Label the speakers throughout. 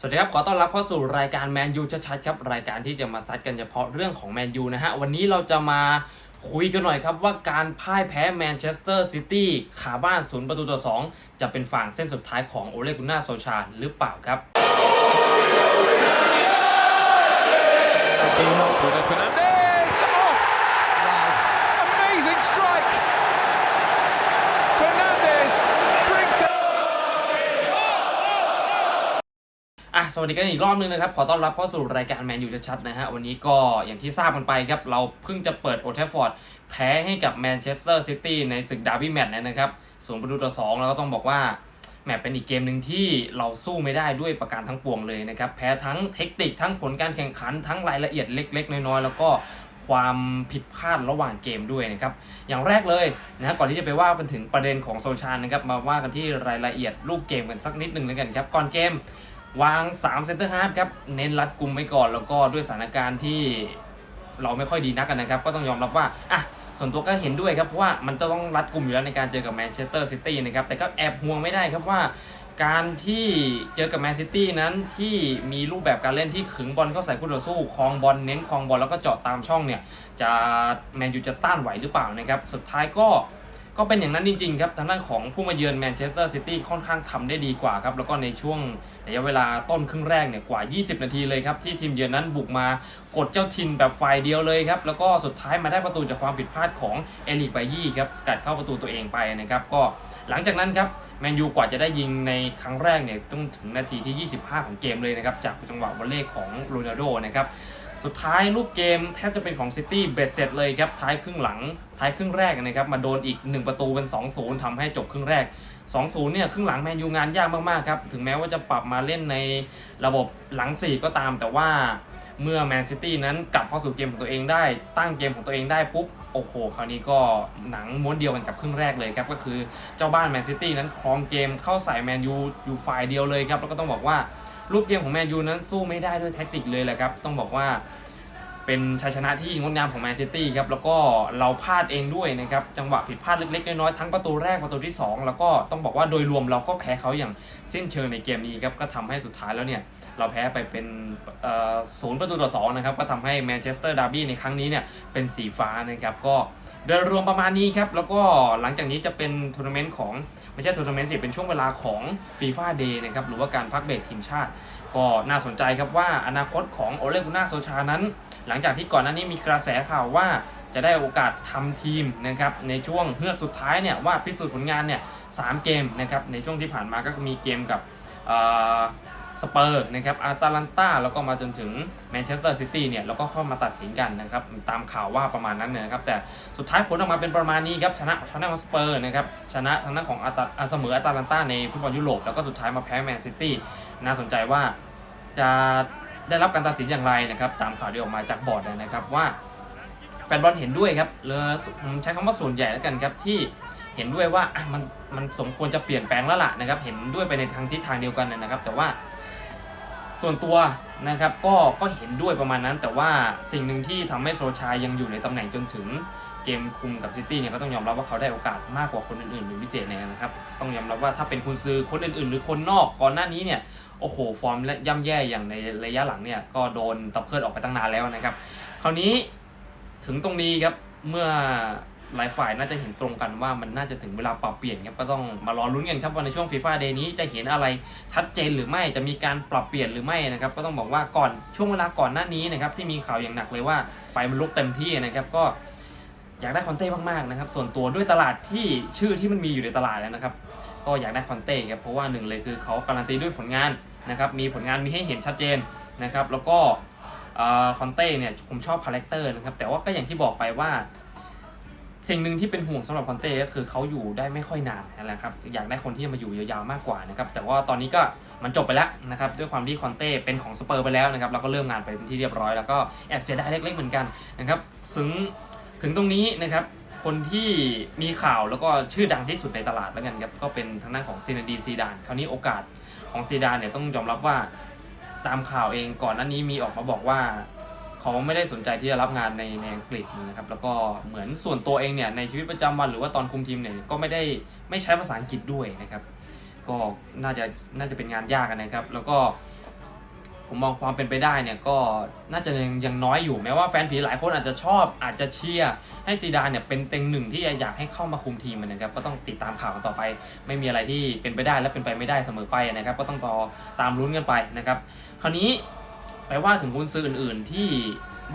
Speaker 1: สวัสดีครับ ขอต้อนรับเข้าสู่รายการแมนยูชัดๆครับ รายการที่จะมาซัดกันเฉพาะเรื่องของแมนยูนะฮะ วันนี้เราจะมาคุยกันหน่อยครับ ว่าการพ่ายแพ้แมนเชสเตอร์ซิตี้ขาบ้านศูนย์ประตูต่อ 2 จะเป็นฝั่งเส้นสุดท้ายของโอเลกุน่าโซชาหรือเปล่าครับ สวัสดีกันอีกรอบนึงนะครับ ขอต้อนรับเข้าสู่รายการแมนยูชัดๆนะฮะ วันนี้ก็อย่างที่ทราบกันไปครับ เราเพิ่งจะเปิดโอเทฟฟอร์ดแพ้ให้กับแมนเชสเตอร์ซิตี้ในศึกดาร์บี้แมตช์นะครับศูนย์ประตูต่อสองแล้วก็ต้องบอกว่าแหมเป็นอีกเกมหนึ่งที่เราสู้ไม่ได้ด้วยประการทั้งปวงเลยนะครับ แพ้ทั้งเทคนิคทั้งผลการแข่งขันทั้งรายละเอียดเล็ก ๆ น้อยๆแล้วก็ความผิดพลาดระหว่างเกมด้วยนะครับ อย่างแรกเลยนะก่อนที่จะไปว่ากันถึงประเด็นของโซชานนะครับ มาว่ากันที่รายละเอียดลูกเกมกันสักนิดหนึ่งแล้วกันครับ ก่อนเกม วาง3เซนเตอร์ฮาร์ฟครับเน้นรัดกุมไว้ก่อนแล้วก็ด้วยสถานการณ์ที่เราไม่ค่อยดีนักกันนะครับ ก็ต้องยอมรับว่าอะส่วนตัวก็เห็นด้วยครับเพราะว่ามันจะต้องรัดกุมอยู่แล้วในการเจอกับแมนเชสเตอร์ซิตี้นะครับแต่ก็แอบห่วงไม่ได้ครับว่าการที่เจอกับแมนซิตี้นั้นที่มีรูปแบบการเล่นที่ขึงบอลเข้าใส่คู่ต่อสู้คลองบอลเน้นคลองบอลแล้วก็เจาะตามช่องเนี่ยจะแมนยูจะต้านไหวหรือเปล่านะครับ สุดท้ายก็ ก็เป็นอย่างนั้นจริงๆครับทางด้านของผู้มาเยือนแมนเชสเตอร์ซิตี้ค่อนข้างทำได้ดีกว่าครับแล้วก็ในช่วงระยะเวลาต้นครึ่งแรกเนี่ยกว่า 20 นาทีเลยครับที่ทีมเยือนนั้นบุกมากดเจ้าถิ่นแบบฝ่ายเดียวเลยครับแล้วก็สุดท้ายมาได้ประตูจากความผิดพลาดของเอลิกไบยี่ครับสกัดเข้าประตูตัวเองไปนะครับก็หลังจากนั้นครับแมนยูกว่าจะได้ยิงในครั้งแรกเนี่ยต้องถึงนาทีที่ 25 ของเกมเลยนะครับจากจังหวะวอลเล่ของโรนัลโดนะครับ สุดท้ายลูกเกมแทบจะเป็นของซิตี้เบ็ดเสร็จเลยครับท้ายครึ่งหลัง ท้ายครึ่งแรกนะครับมาโดนอีก 1 ประตูเป็น 2-0ทำให้จบครึ่งแรก 2-0 เนี่ยครึ่งหลังแมนยูงานยากมากๆครับถึงแม้ว่าจะปรับมาเล่นในระบบหลัง 4 ก็ตามแต่ว่าเมื่อแมนซิตี้นั้นกลับเข้าสู่เกมของตัวเองได้ ตั้งเกมของตัวเองได้ปุ๊บ โอ้โห คราวนี้ก็หนังม้วนเดียวกันกับครึ่งแรกเลยครับ ก็คือเจ้าบ้านแมนซิตี้นั้นครองเกมเข้าใส่แมนยูอยู่ฝ่ายเดียวเลยครับ แล้วก็ต้องบอกว่า รูปเกมของแมนยูนั้นสู้ไม่ได้ด้วยแท็กติกเลยแหละครับ ต้องบอกว่าเป็นชัยชนะที่งดงามของแมนซิตี้ครับ แล้วก็เราพลาดเองด้วยนะครับ จังหวะผิดพลาดเล็กๆ น้อยๆ ทั้งประตูแรกประตูที่ 2 แล้วก็ต้องบอกว่าโดยรวมเราก็แพ้เขาอย่างสิ้นเชิงในเกมนี้ครับ ก็ทำให้สุดท้ายแล้วเนี่ย เราแพ้ไปเป็นศูนย์ประตูต่อสองนะครับ ก็ทำให้แมนเชสเตอร์ดาร์บี้ในครั้งนี้เนี่ยเป็นสีฟ้านะครับ ก็ โดยรวมประมาณนี้ครับ แล้วก็หลังจากนี้จะเป็นทัวร์นาเมนต์ของ ไม่ใช่ทัวร์นาเมนต์สิ เป็นช่วงเวลาของฟีฟ่าเดย์นะครับ หรือว่าการพักเบรกทีมชาติ ก็น่าสนใจครับว่าอนาคตของโอเลกุน่าโซชานั้น หลังจากที่ก่อนหน้านี้มีกระแสข่าวว่าจะได้โอกาสทำทีมนะครับในช่วงเฮือกสุดท้ายเนี่ยว่าพิสูจน์ผลงานเนี่ยสามเกมนะครับในช่วงที่ผ่านมาก็มีเกมกับ สเปอร์นะครับอาตาลันตาแล้วก็มาจนถึงแมนเชสเตอร์ซิตี้เนี่ยแล้วก็เข้ามาตัดสินกันนะครับตามข่าวว่าประมาณนั้นนะครับแต่สุดท้ายผลออกมาเป็นประมาณนี้ครับชนะทางด้านของสเปอร์นะครับชนะทางด้านของอาตาเสมออาตาลันตาในฟุตบอลยุโรปแล้วก็สุดท้ายมาแพ้แมนซิตี้น่าสนใจว่าจะได้รับการตัดสินอย่างไรนะครับตามข่าวที่ออกมาจากบอร์ดนะครับว่าแฟนบอลเห็นด้วยครับเลยใช้คำว่าส่วนใหญ่แล้วกันครับที่ เห็นด้วยว่าอะมันมันสมควรจะเปลี่ยนแปลงแล้วล่ะนะครับ เห็นด้วยไปในทางทิศทางเดียวกันนะครับ แต่ว่าส่วนตัวนะครับก็ก็เห็นด้วยประมาณนั้น แต่ว่าสิ่งหนึ่งที่ทำให้โซชายยังอยู่ในตำแหน่งจนถึงเกมคุมกับซิตี้เนี่ยก็ต้องยอมรับว่าเขาได้โอกาสมากกว่าคนอื่นๆเป็นพิเศษเนี่ยนะครับ ต้องยอมรับว่าถ้าเป็นคุณซื้อคนอื่นๆ หรือคนนอกก่อนหน้านี้เนี่ยโอ้โหฟอร์มและย่ำแย่อย่างในระยะหลังเนี่ยก็โดนตะเพิดออกไปตั้งนานแล้วนะครับ คราวนี้ถึงตรงนี้ครับเมื่อ หลายฝ่ายน่าจะเห็นตรงกันว่ามันน่าจะถึงเวลาปรับเปลี่ยนครับก็ต้องมารอลุ้นกันครับว่าในช่วงฟีฟ่าเดย์นี้จะเห็นอะไรชัดเจนหรือไม่จะมีการปรับเปลี่ยนหรือไม่นะครับก็ต้องบอกว่าก่อนช่วงเวลาก่อนหน้านี้นะครับที่มีข่าวอย่างหนักเลยว่าไฟมันลุกเต็มที่นะครับก็อยากได้คอนเต้มากๆนะครับส่วนตัวด้วยตลาดที่ชื่อที่มันมีอยู่ในตลาดแล้วนะครับก็อยากได้คอนเต้ครับเพราะว่าหนึ่งเลยคือเขาการันตีด้วยผลงานนะครับมีผลงานมีให้เห็นชัดเจนนะครับแล้วก็คอนเต้เนี่ยผมชอบคาแรคเตอร์นะครับแต่ว่าก็อย่างที่บอกไปว่า สิ่งหนึ่งที่เป็นห่วงสำหรับคอนเต้ก็คือเขาอยู่ได้ไม่ค่อยนานนั่นแหละครับอยากได้คนที่จะมาอยู่ยาวๆมากกว่านะครับแต่ว่าตอนนี้ก็มันจบไปแล้วนะครับด้วยความที่คอนเต้เป็นของสเปอร์ไปแล้วนะครับแล้วก็เริ่มงานไปเป็นที่เรียบร้อยแล้วก็แอบเสียดายเล็กๆเหมือนกันนะครับถึงถึงตรงนี้นะครับคนที่มีข่าวแล้วก็ชื่อดังที่สุดในตลาดแล้วกันครับก็เป็นทางด้านของซีนาดีนซีดานคราวนี้โอกาสของซีดานเนี่ยต้องยอมรับว่าตามข่าวเองก่อนหน้านี้มีออกมาบอกว่า เขาไม่ได้สนใจที่จะรับงานในในอังกฤษนะครับแล้วก็เหมือนส่วนตัวเองเนี่ยในชีวิตประจำวันหรือว่าตอนคุมทีมเนี่ยก็ไม่ได้ไม่ใช้ภาษาอังกฤษด้วยนะครับ ก็น่าจะน่าจะเป็นงานยากนะครับ แล้วก็ผมมองความเป็นไปได้เนี่ยก็น่าจะยังยังน้อยอยู่แม้ว่าแฟนผีหลายคนอาจจะชอบอาจจะเชียร์ให้ซีดานเนี่ยเป็นเต็งหนึ่งที่อยากให้เข้ามาคุมทีมนะครับก็ต้องติดตามข่าวกันต่อไป ไม่มีอะไรที่เป็นไปได้และเป็นไปไม่ได้เสมอไปนะครับ ก็ต้องต่อตามลุ้นกันไปนะครับ คราวนี้ ไปว่าถึงกุนซื้ออื่น ๆ ที่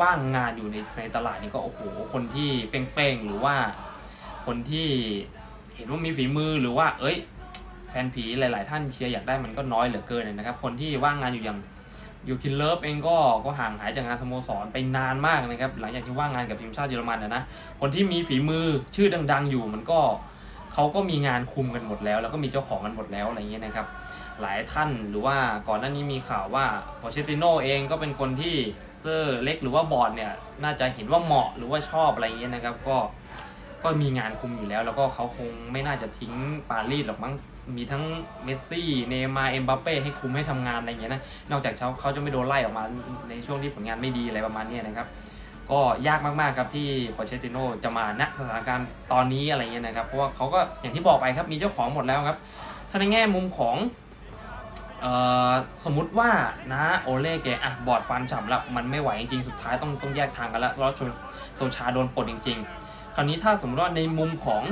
Speaker 1: ว่างงานอยู่ในในตลาดนี่ก็โอ้โหคนที่เป้งๆหรือว่า คนที่เห็นว่ามีฝีมือหรือว่า เอ้ย แฟนผีหลาย ๆ ท่านเชียร์อยากได้มันก็น้อยเหลือเกินนะครับ คนที่ว่างงานอยู่อย่างยูคินเลิฟเองก็ก็ห่างหายจากงานสโมสรไปนานมากนะครับ หลังจากที่ว่างงานกับทีมชาติเยอรมันนะนะคนที่มีฝีมือชื่อดัง ๆ อยู่มันก็เขาก็มีงานคุมกันหมดแล้ว แล้วก็มีเจ้าของกันหมดแล้วอะไรเงี้ยนะครับ หลายท่านหรือว่าก่อนหน้านี้มีข่าวว่าปอเชติโนเองก็เป็นคนที่เซอร์เล็กหรือว่าบอร์ดเนี่ยน่าจะเห็นว่าเหมาะหรือว่าชอบอะไรเงี้ยนะครับ ก็ก็มีงานคุมอยู่แล้ว แล้วก็เขาคงไม่น่าจะทิ้งปารีสหรอกมั้งมีทั้งเมสซี่เนมาร์เอ็มบัปเป้ให้คุมให้ทำงานอะไรเงี้ยนะนอกจากเขาเขาจะไม่โดนไล่ออกมาในช่วงที่ผลงานไม่ดีอะไรประมาณนี้นะครับก็ยากมากๆครับที่ปอเชติโนจะมาณสถานการณ์ตอนนี้อะไรเงี้ยนะครับเพราะว่าเขาก็อย่างที่บอกไปครับมีเจ้าของหมดแล้วครับถ้าในแง่มุมของ สมมุติว่านะโอเล่แกอะบอดฟันฉ่ำแล้วมันไม่ไหวจริงๆสุดท้ายต้องต้องแยกทางกันแล้วแล้วโซชาโดนปลดจริง ๆ คราวนี้ถ้าสมมติว่าในมุมของ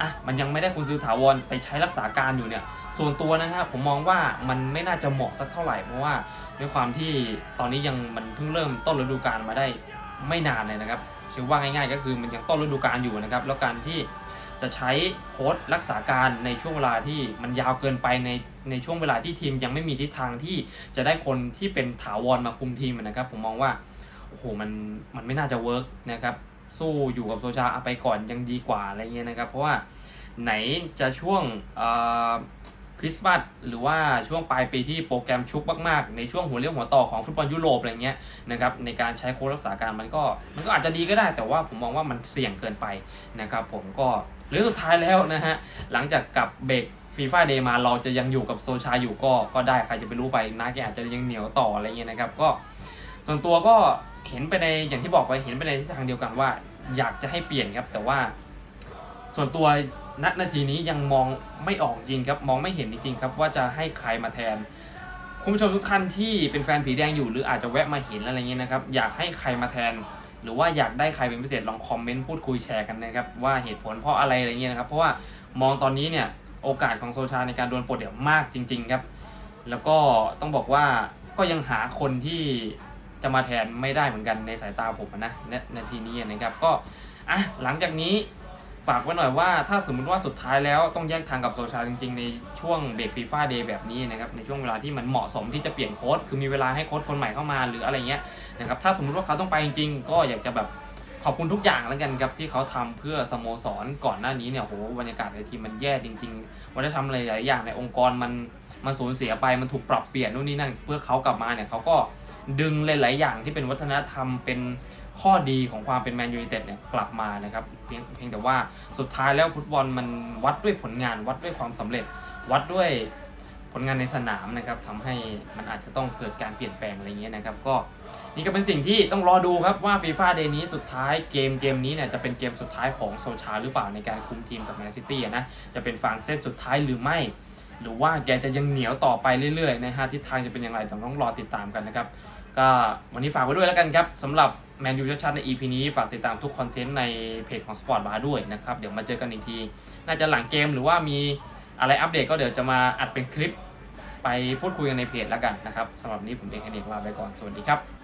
Speaker 1: อะมันยังไม่ได้คุณซื้อถาวรไปใช้รักษาการอยู่เนี่ยส่วนตัวนะฮะผมมองว่ามันไม่น่าจะเหมาะสักเท่าไหร่เพราะว่าด้วยความที่ตอนนี้ยังมันเพิ่งเริ่มต้นฤดูกาลมาได้ไม่นานเลยนะครับชื่อว่าง่ายๆ ก็คือมันยังต้นฤดูกาลอยู่นะครับแล้วการที่จะใช้โค้ดรักษาการในช่วงเวลาที่มันยาวเกินไปใน ในช่วงเวลาที่ทีมยังไม่มีทิศทางที่จะได้คนที่เป็นถาวรมาคุมทีมนะครับ ผมมองว่าโอ้โหมันมันไม่น่าจะเวิร์กนะครับสู้อยู่กับโซชาเอาไปก่อนยังดีกว่าอะไรเงี้ยนะครับ เพราะว่าไหนจะช่วงคริสต์มาสหรือว่าช่วงปลายปีที่โปรแกรมชุกมากๆ ในช่วงหัวเรี่ยวหัวต่อของฟุตบอลยุโรปอะไรเงี้ยนะครับในการใช้โค้ดรักษาการมันก็มันก็อาจจะดีก็ได้แต่ว่าผมมองว่ามันเสี่ยงเกินไปนะครับผมก็หรือสุดท้ายแล้วนะฮะหลังจากกลับเบรก ฟีฟ่าเดย์มาเราจะยังอยู่กับโซชาอยู่ก็ก็ได้ใครจะไปรู้ไปนะแกอาจจะยังเหนียวต่ออะไรเงี้ยนะครับก็ส่วนตัวก็เห็นไปในอย่างที่บอกไปเห็นไปในทิศทางเดียวกันว่า อยากจะให้เปลี่ยนครับ แต่ว่า ส่วนตัวณนาทีนี้ยังมองไม่ออกจริงครับมองไม่เห็นจริงครับ ว่าจะให้ใครมาแทน คุณผู้ชมทุกท่านที่เป็นแฟนผีแดงอยู่หรืออาจจะแวะมาเห็นอะไรเงี้ยนะครับ อยากให้ใครมาแทน หรือว่าอยากได้ใครเป็นพิเศษลองคอมเมนต์พูดคุยแชร์กันนะครับว่าเหตุผลเพราะอะไรอะไรเงี้ยนะครับเพราะว่ามองตอนนี้เนี่ย โอกาสของโซชาในการโดนปลดเนี่ยมากจริง ๆ ครับ แล้วก็ต้องบอกว่าก็ยังหาคนที่จะมาแทนไม่ได้เหมือนกันในสายตาผมอะนะณนาทีนี้นะครับก็อะหลังจากนี้ฝากไว้หน่อยว่าถ้าสมมติว่าสุดท้ายแล้วต้องแยกทางกับโซชาจริงๆ ในช่วงเบรกฟีฟ่าเดย์แบบนี้นะครับในช่วงเวลาที่มันเหมาะสมที่จะเปลี่ยนโค้ดคือมีเวลาให้โค้ดคนใหม่เข้ามาหรืออะไรเงี้ยนะครับถ้าสมมติว่าเขาต้องไปจริงๆ ก็อยากจะแบบ ขอบคุณทุกอย่างแล้วกันครับที่เขาทำเพื่อสโมสรก่อนหน้านี้เนี่ยโหบรรยากาศในทีมมันแย่จริงๆวัฒนธรรมอะไรหลายอย่างในองค์กรมันมันสูญเสียไปมันถูกปรับเปลี่ยนนู่นนี่นั่นเพื่อเขากลับมาเนี่ยเขาก็ดึงหลายๆอย่างที่เป็นวัฒนธรรมเป็นข้อดีของความเป็นแมนยู i นเต็ดเนี่ยกลับมานะครับเพียงแต่ว่าสุดท้ายแล้วฟุตบอลมันวัดด้วยผลงานวัดด้วยความสำเร็จ วัดด้วยผลงานในสนามนะครับทำให้มันอาจจะต้องเกิดการเปลี่ยนแปลงอะไรเงี้ยนะครับก็ นี่ก็เป็นสิ่งที่ต้องรอดูครับว่าฟีฟ่าเดย์นี้สุดท้ายเกมเกมนี้เนี่ยจะเป็นเกมสุดท้ายของโซชาหรือเปล่าในการคุมทีมกับแมนซิตี้นะจะเป็นฟางเส้นสุดท้ายหรือไม่ หรือว่าแกจะยังเหนียวต่อไปเรื่อยๆนะฮะทิศทางจะเป็นอย่างไรต้องต้องรอติดตามกันนะครับก็วันนี้ฝากไว้ด้วยแล้วกันครับสำหรับแมนยูชัดใน EP นี้ฝากติดตามทุกคอนเทนต์ในเพจของ Sport Bar ด้วยนะครับเดี๋ยวมาเจอกันอีกที น่าจะหลังเกมหรือว่ามีอะไรอัปเดตก็เดี๋ยวจะมาอัดเป็นคลิป ไปพูดคุยกันในเพจแล้วกันนะครับสำหรับนี้ผมเองเอกลาไปก่อนสวัสดีครับ